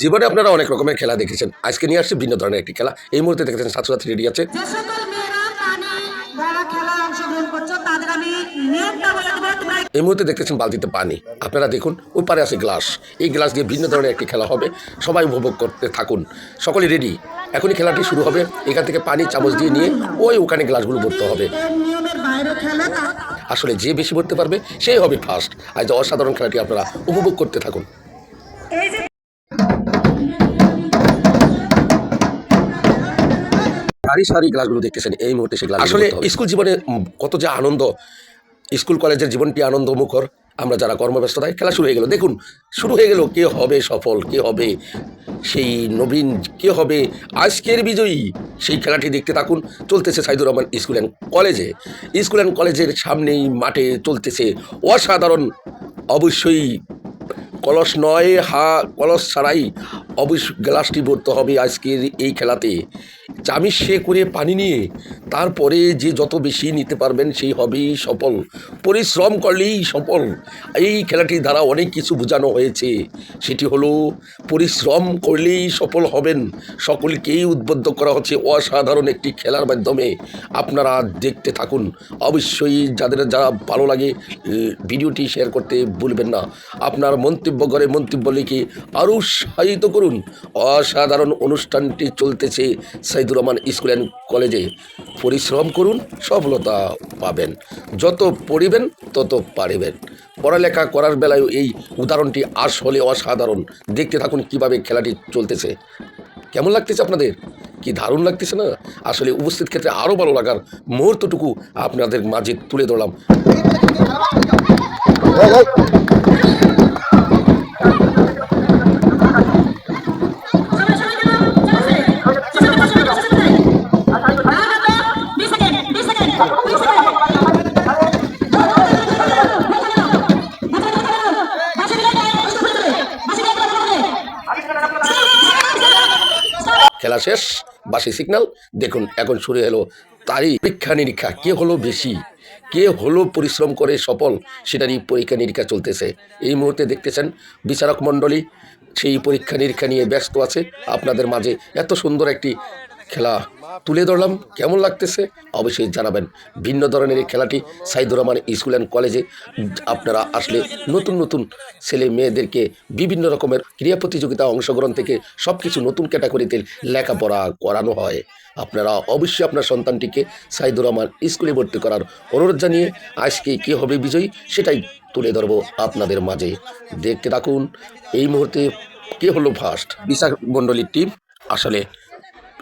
জীবনে আপনারা অনেক রকমের খেলা দেখেছেন। আজকে নিয়ে আসছে ভিন্ন ধরনের একটি খেলা। এই মুহূর্তে দেখেছেন ছাত্রছাত্রী রেডি আছে। এই মুহূর্তে দেখতেছেন বালতিতে পানি। আপনারা দেখুন ওই পারে আছে গ্লাস। এই গ্লাস দিয়ে ভিন্ন ধরনের একটি খেলা হবে। সবাই উপভোগ করতে থাকুন। সকলে রেডি? এখনই খেলাটি শুরু হবে। এখান থেকে পানি চামচ দিয়ে নিয়ে ওই ওখানে গ্লাসগুলো ভরতে হবে। আসলে যে বেশি ভরতে পারবে সেই হবে ফার্স্ট আজ অসাধারণ খেলাটি আপনারা উপভোগ করতে থাকুন। সারি সারি গ্লাসগুলো দেখতেছেন এই মুহূর্তে সেই গ্লাস আসলে স্কুল জীবনে কত যে আনন্দ স্কুল কলেজের জীবনটি আনন্দ মুখর আমরা যারা কর্মব্যস্ততায় খেলা শুরু হয়ে গেল। দেখুন শুরু হয়ে গেল কে হবে সফল কে হবে সেই নবীন কে হবে আজকের বিজয়ী? সেই খেলাটি দেখতে থাকুন চলতেছে সাইদুর রহমান স্কুল অ্যান্ড কলেজে। স্কুল অ্যান্ড কলেজের সামনেই মাঠে চলতেছে অসাধারণ অবশ্যই কলস নয় হা কলস ছাড়াই অবশ্য গ্লাসটি ভরতে হবে আজকের এই খেলাতে। চামি সে করে পানি নিয়ে, তারপরে যে যত বেশি নিতে পারবেন সেই হবেই সফল। পরিশ্রম করলেই সফল। এই খেলাটির দ্বারা অনেক কিছু বোঝানো হয়েছে। সেটি হলো, পরিশ্রম করলেই সফল হবেন। সকলকেই উদ্বুদ্ধ করা হচ্ছে অসাধারণ একটি খেলার মাধ্যমে। আপনারা দেখতে থাকুন। অবশ্যই যাদের যারা ভালো লাগে ভিডিওটি শেয়ার করতে ভুলবেন না। আপনার মন্তব্য করে মন্তব্য লিখে আরও উৎসাহিত করুন। অসাধারণ অনুষ্ঠানটি চলতেছে সাইদুর রহমান স্কুল অ্যান্ড কলেজে। পরিশ্রম করুন, সফলতা পাবেন। যত পড়িবেন, তত পারিবেন। পড়ালেখা করার বেলায় এই উদাহরণটি আসলে অসাধারণ। দেখতে থাকুন কীভাবে খেলাটি চলতেছে। কেমন লাগতেছে আপনাদের? কি দারুণ লাগতেছে না? আসলে উপস্থিত ক্ষেত্রে আরও ভালো লাগার মুহূর্তটুকু আপনাদের মাঝে তুলে ধরলাম। খেলা শেষ, বাসি সিগনাল দেখুন, এখন শুরু হলো তারই পরীক্ষা নিরীক্ষা। কে হলো বেশি? কে হলো পরিশ্রম করে সফল? সেটারই পরীক্ষা নিরীক্ষা চলতেছে। এই মুহূর্তে দেখতেছেন বিচারক মণ্ডলী, সেই পরীক্ষা নিরীক্ষা নিয়ে ব্যস্ত আছে। আপনাদের মাঝে এত সুন্দর একটি খেলা তুলে ধরলাম, কেমন লাগতেছে? অবশ্যই জানাবেন। ভিন্ন ধরনের এই খেলাটি সাইদুর রহমান স্কুল অ্যান্ড কলেজে আপনারা আসলে নতুন নতুন ছেলে মেয়েদেরকে বিভিন্ন রকমের ক্রীড়া প্রতিযোগিতা অংশগ্রহণ থেকে সব কিছু নতুন ক্যাটাগরিতে লেখাপড়া করানো হয়। আপনারা অবশ্যই আপনার সন্তানটিকে সাইদুর রহমান স্কুলে ভর্তি করার অনুরোধ জানিয়ে আজকে কে হবে বিজয়ী সেটাই তুলে ধরবো আপনাদের মাঝে। দেখতে থাকুন, এই মুহূর্তে কে হলো ফার্স্ট বিচার মণ্ডলীর টিম আসলে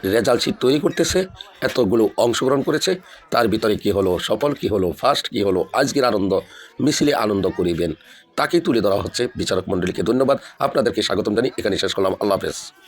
রেজাল্ট শিট তৈরি করতেছে, এতগুলো অংশগ্রহণ করেছে, তার ভিতরে কি হলো সফল, কি হলো ফার্স্ট কি হলো আজকের আনন্দ, মিছিলে আনন্দ করিবেন। তাকে তুলে ধরা হচ্ছে বিচারক মণ্ডলীকে ধন্যবাদ। আপনাদেরকে স্বাগতম জানি এখানে শেষ করলাম। আল্লাহ হাফেজ।